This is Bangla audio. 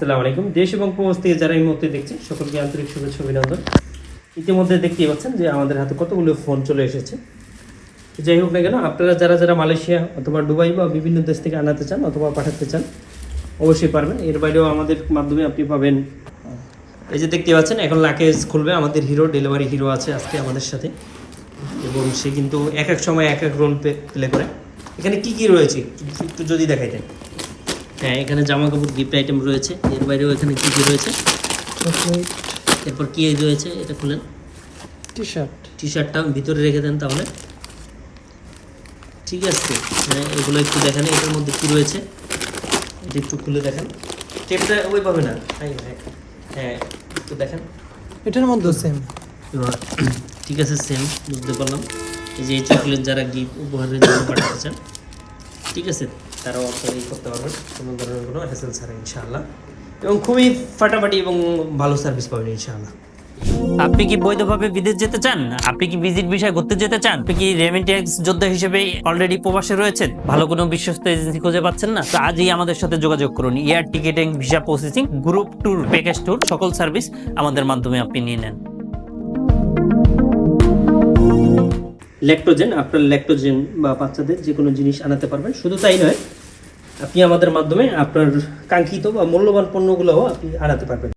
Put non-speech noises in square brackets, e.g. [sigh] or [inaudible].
আসসালামু আলাইকুম। দেশ এবং প্রবাস থেকে যারা এই মুহূর্তে দেখছেন, সকলকে আন্তরিক শুভেচ্ছা অভিনন্দন। ইতিমধ্যে দেখতেই পাচ্ছেন যে আমাদের হাতে কতগুলো ফোন চলে এসেছে। যাই হোক না কেন, আপনারা যারা যারা মালয়েশিয়া অথবা দুবাই বা বিভিন্ন দেশ থেকে আনাতে চান অথবা পাঠাতে চান, অবশ্যই পারবেন। এর বাইরেও আমাদের মাধ্যমে আপনি পাবেন। এই যে দেখতে পাচ্ছেন, এখন লাকেজ খুলবে আমাদের হিরো ডেলিভারি হিরো আছে আজকে আমাদের সাথে। এবং সে কিন্তু এক এক সময় এক এক রোল প্লে করে। এখানে কি কি রয়েছে? একটু যদি দেখাই দেন হ্যাঁ এখানে জামা কাপড় গিফট আইটেম রয়েছে। এর বাইরেও এখানে কি কি রয়েছে? এরপর কি রয়েছে? এটা খুলেন। টি শার্ট টি শার্টটা ভিতরে রেখে দেন তাহলে। ঠিক আছে। হ্যাঁ এগুলো একটু দেখেন এটার মধ্যে কি রয়েছে? এটা একটু খুলে দেখেন। টেপটা ওইভাবে না। হ্যাঁ হ্যাঁ একটু দেখেন। এটার মধ্যে সেম [clears throat] ঠিক আছে সেম বুঝতে পারলাম। এই যে এই চকলেট যারা গিফট উপহারের জন্য পাঠাতে চান। ঠিক আছে। আপনারা এই করতে পারবেন। কোনো ধরনের কোনো হ্যাসেল ছাড়া ইনশাআল্লাহ। এবং খুবই ফাটাফাটি এবং ভালো সার্ভিস পাবেন, ইনশাআল্লাহ। আপনি কি বৈধভাবে বিদেশ যেতে চান? আপনি কি ভিজিট বিষয় ঘুরতে যেতে চান? আপনি কি রেমিটেন্স যোদ্ধা হিসেবে অলরেডি প্রবাসে রয়েছেন? ভালো কোনো বিশ্বস্ত এজেন্সি খুঁজে পাচ্ছেন না? তো আজই আমাদের সাথে যোগাযোগ করুন। Air ticketing visa processing group tour package tour সকল সার্ভিস আমাদের মাধ্যমে আপনি নিয়ে নেন। ল্যাক্টোজেন, আপনার ল্যাক্টোজেন বা বাচ্চাদের যে কোনো জিনিস আনাতে পারবেন। শুধু তাই নয়, আপনি আমাদের মাধ্যমে আপনার কাঙ্ক্ষিত বা মূল্যবান পণ্যগুলোও আপনি আনাতে পারবেন।